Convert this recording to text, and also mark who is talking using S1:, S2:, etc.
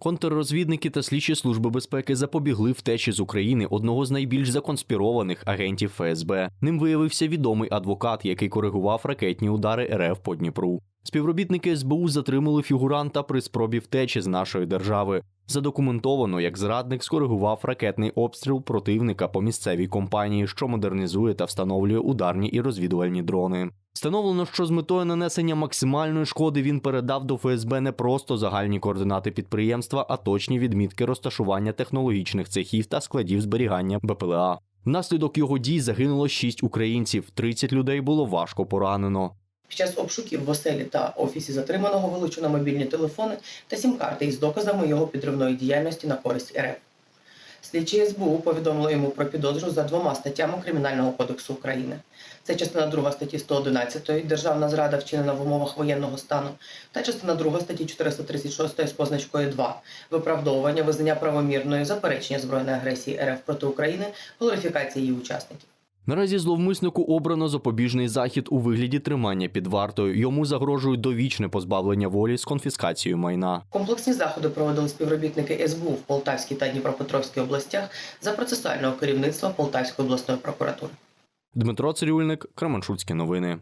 S1: Контррозвідники та слідчі служби безпеки запобігли втечі з України одного з найбільш законспірованих агентів ФСБ. Ним виявився відомий адвокат, який коригував ракетні удари РФ по Дніпру. Співробітники СБУ затримали фігуранта при спробі втечі з нашої держави. Задокументовано, як зрадник скоригував ракетний обстріл противника по місцевій компанії, що модернізує та встановлює ударні і розвідувальні дрони. Встановлено, що з метою нанесення максимальної шкоди він передав до ФСБ не просто загальні координати підприємства, а точні відмітки розташування технологічних цехів та складів зберігання БПЛА. Внаслідок його дій загинуло 6 українців, 30 людей було важко поранено.
S2: Під час обшуків в оселі та офісі затриманого вилучено мобільні телефони та сім-карти із доказами його підривної діяльності на користь РФ. Слідчі СБУ повідомили йому про підозру за двома статтями Кримінального кодексу України. Це частина 2 статті 111 Державна зрада вчинена в умовах воєнного стану та частина 2 статті 436 з позначкою 2 виправдовування визнання правомірної заперечення збройної агресії РФ проти України, глорифікації її учасників.
S1: Наразі зловмиснику обрано запобіжний захід у вигляді тримання під вартою. Йому загрожують довічне позбавлення волі з конфіскацією майна.
S2: Комплексні заходи проводили співробітники СБУ в Полтавській та Дніпропетровській областях за процесуального керівництва Полтавської обласної прокуратури.
S1: Дмитро Цирюльник, Кременчуцькі новини.